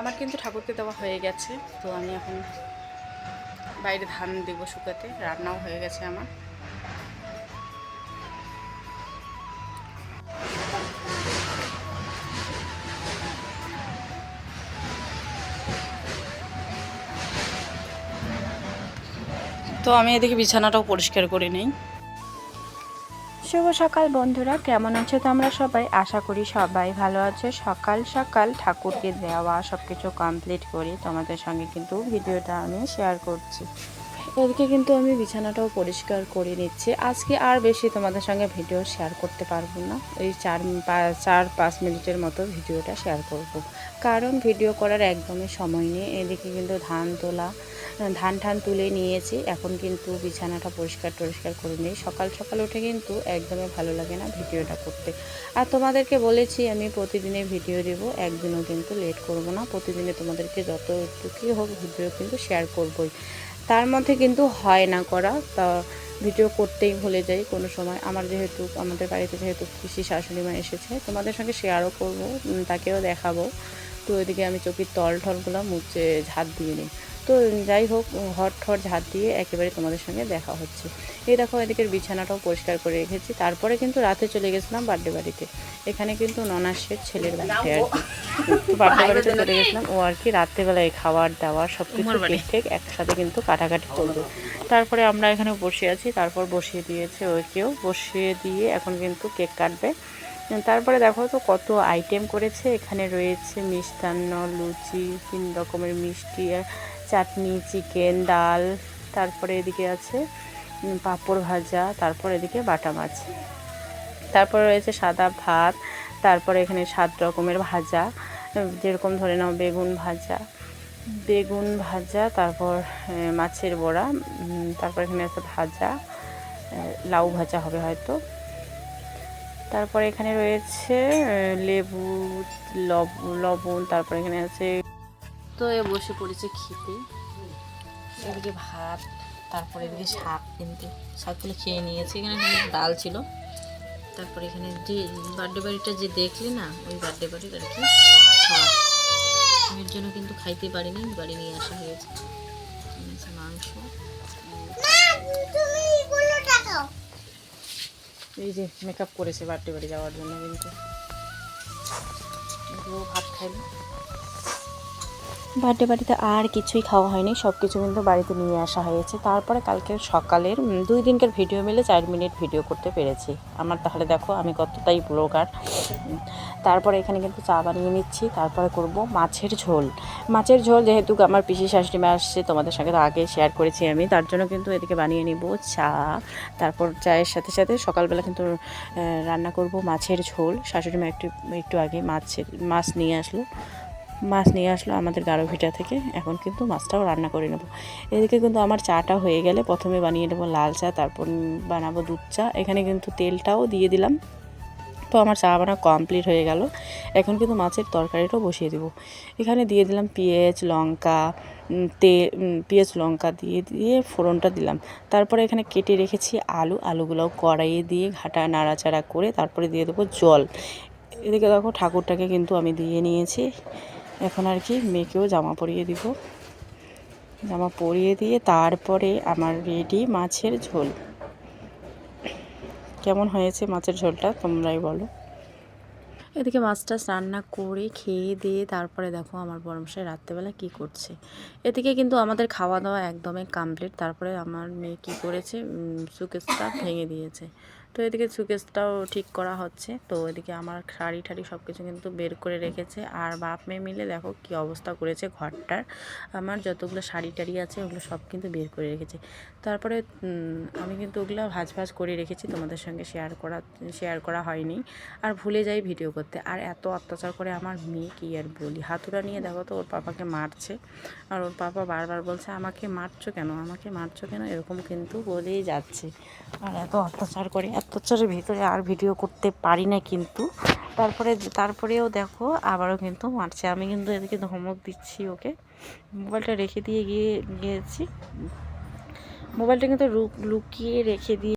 আমার কিন্তু ঠাকুরকে দেওয়া হয়ে গেছে। তো আমি এখন বাইরে ধান দেবো শুকাতে, রান্নাও হয়ে গেছে আমার। তো আমি এদিকে বিছানাটাও পরিষ্কার করে নেই। শুভ সকাল বন্ধুরা, কেমন আছো তোমরা সবাই? আশা করি সবাই ভালো আছো। সকাল সকাল ঠাকুরকে দেওয়া সব কিছু কমপ্লিট করি তোমাদের সঙ্গে কিন্তু ভিডিওটা আমি শেয়ার করছি। এদিকে কিন্তু আমি বিছানাটাও পরিষ্কার করে নিচ্ছি। আজকে আর বেশি তোমাদের সঙ্গে ভিডিও শেয়ার করতে পারব না। এই চার চার, পাঁচ মিনিটের মতো ভিডিওটা শেয়ার করব। কারণ ভিডিও করার একদমই সময় নেই। এদিকে কিন্তু ধান তোলা ধান ঠান তুলে নিয়েছি। এখন কিন্তু বিছানাটা পরিষ্কার টরিষ্কার করে নিই। সকাল সকাল উঠে কিন্তু একদমই ভালো লাগে না ভিডিওটা করতে। আর তোমাদেরকে বলেছি, আমি প্রতিদিনে ভিডিও দেবো। একদিনও কিন্তু লেট করব না। প্রতিদিনে তোমাদেরকে যতটুকুই হোক ভিডিও কিন্তু শেয়ার করবই। তার মধ্যে কিন্তু হয় না করা। তা ভিডিও করতেই ভুলে যাই কোনো সময়। আমার যেহেতু, আমাদের বাড়িতে যেহেতু কৃষি শাশুড়ি মা এসেছে, তোমাদের সঙ্গে শেয়ারও করব তাকেও দেখাবো। তো ওইদিকে আমি চোখের তল ঠলগুলো মুছে ঝাঁট দিয়ে নিই। তো যাই হোক হট ঠট ঝাঁট দিয়ে একেবারে তোমাদের সঙ্গে দেখা হচ্ছে। এই দেখো এদিকের বিছানাটাও পরিষ্কার করে রেখেছি। তারপরে কিন্তু রাতে চলে গেছিলাম বার্থডে বাড়িতে এখানে কিন্তু ননাসের ছেলের বার্থডে আর কি। বার্থডে বাড়িতে চলে গেছিলাম। ও আর কি রাত্রেবেলায় খাবার দাবার সব কিছু। কেক টেক একসাথে কিন্তু কাটাকাটি করবে তারপরে আমরা এখানে বসে আছি। তারপর বসিয়ে দিয়েছে ওকেও বসিয়ে দিয়ে এখন কিন্তু কেক কাটবে। তারপরে দেখো তো কত আইটেম করেছে। এখানে রয়েছে মিষ্টান্ন লুচি তিন রকমের মিষ্টি চাটনি, চিকেন, ডাল, তারপরে এদিকে আছে পাঁপড় ভাজা, তারপর এদিকে বাটা মাছ। তারপরে রয়েছে সাদা ভাত, তারপরে এখানে সাত রকমের ভাজা যেরকম ধরে নাও বেগুন ভাজা। বেগুন ভাজা, তারপর মাছের বড়া তারপর এখানে আছে ভাজা লাউ ভাজা হবে হয়তো। তারপর এখানে রয়েছে লেবু, লব- লবণ, তারপর এখানে আছে তো এ বসে পড়েছে খেতে। এদিকে ভাত তারপরে এদিকে শাক কিন্তু শাকগুলো খেয়ে নিয়েছি। এখানে ডাল ছিল। তারপরে এখানে যে বার্থডে বাড়িটা যে দেখলে না ওই বার্থডে বাড়ির আর কি খাওয়া এর জন্য কিন্তু খাইতে পারিনি বাড়ি নিয়ে আসা হয়েছে। মাংস। এই যে মেকআপ করেছে বার্থডে বাড়ি যাওয়ার জন্য কিন্তু। ও ভাত খাইলো। বার্থডে বাড়িতে আর কিছুই খাওয়া হয়নি সব কিছু কিন্তু বাড়িতে নিয়ে আসা হয়েছে। তারপরে কালকে সকালের দুই দিনকার ভিডিও মিলে চার মিনিট ভিডিও করতে পেরেছি। আমার তাহলে দেখো, আমি কতটাই ব্লগার তারপরে এখানে কিন্তু চা বানিয়ে নিচ্ছি, তারপরে করব মাছের ঝোল। মাছের ঝোল যেহেতু আমার পিসি শাশুড়ি মা আসছে, তোমাদের সঙ্গে তো আগে শেয়ার করেছি আমি, তার জন্য কিন্তু এদিকে বানিয়ে নিব চা। তারপর চায়ের সাথে সাথে সকালবেলা কিন্তু রান্না করব মাছের ঝোল। শাশুড়ি মা একটু একটু আগে মাছের, মাছ নিয়ে আসলো। মাছ নিয়ে আসলো আমাদের গাঢ় ভিটা থেকে। এখন কিন্তু মাছটাও রান্না করে নেব। এদিকে কিন্তু আমার চাটা হয়ে গেলে প্রথমে বানিয়ে নেব লাল চা, তারপর বানাবো দুধ চা। এখানে কিন্তু তেলটাও দিয়ে দিলাম। তো আমার চা বানা কমপ্লিট হয়ে গেল। এখন কিন্তু মাছের তরকারিটাও বসিয়ে দেবো। এখানে দিয়ে দিলাম পেঁয়াজ, লঙ্কা তে পেঁয়াজ, লঙ্কা দিয়ে দিয়ে ফোড়নটা দিলাম। তারপরে এখানে কেটে রেখেছি আলু। আলুগুলোও কড়াইয়ে দিয়ে ঘাটা নাড়াচাড়া করে তারপরে দিয়ে দেবো জল। এদিকে দেখো ঠাকুরটাকে কিন্তু আমি দিয়ে নিয়েছি। এখন আর কি মেয়েকেও জামা পরিয়ে দিব। জামা পরিয়ে দিয়ে তারপরে আমার রেডি মাছের ঝোল। কেমন হয়েছে মাছের ঝোলটা তোমরাই বলো। এদিকে মাছটা রান্না করে খেয়ে দিয়ে তারপরে দেখো আমার বরমশাই রাত্রেবেলা কি করছে। এদিকে কিন্তু আমাদের খাওয়া দাওয়া একদমই কমপ্লিট তারপরে আমার মেয়ে কি করেছে? সুকেসটা ভেঙে দিয়েছে। তো এদিকে সুকেসটাও ঠিক করা হচ্ছে। তো এদিকে আমার শাড়ি ঠাড়ি সব কিছু কিন্তু বের করে রেখেছে। আর বাপ মেয়ে মিলে দেখো কি অবস্থা করেছে ঘরটার। আমার যতগুলো শাড়ি টাড়ি আছে, ওগুলো সব কিন্তু বের করে রেখেছে। তারপরে আমি কিন্তু ওগুলো ভাজ ভাজ করে রেখেছি, তোমাদের সঙ্গে শেয়ার করা শেয়ার করা হয়নি। আর ভুলে যাই ভিডিও করতে। আর এত অত্যাচার করে আমার মেয়ে, কি আর বলি? হাতুড়া নিয়ে দেখো তো, ওর পাপাকে মারছে। আর ওর পাপা বারবার বলছে, আমাকে মারছো কেন? আমাকে মারছো কেন? এরকম কিন্তু বলেই যাচ্ছে। আর এত অত্যাচার করে অত্যাচারের ভিতরে আর ভিডিও করতে পারি না কিন্তু। তারপরে, তারপরেও দেখো, আবারও কিন্তু মারছে। আমি কিন্তু এদিকে ধমক দিচ্ছি ওকে। মোবাইলটা রেখে দিয়ে গিয়ে, গিয়েছি। মোবাইলটা কিন্তু লুকিয়ে রেখে দিয়ে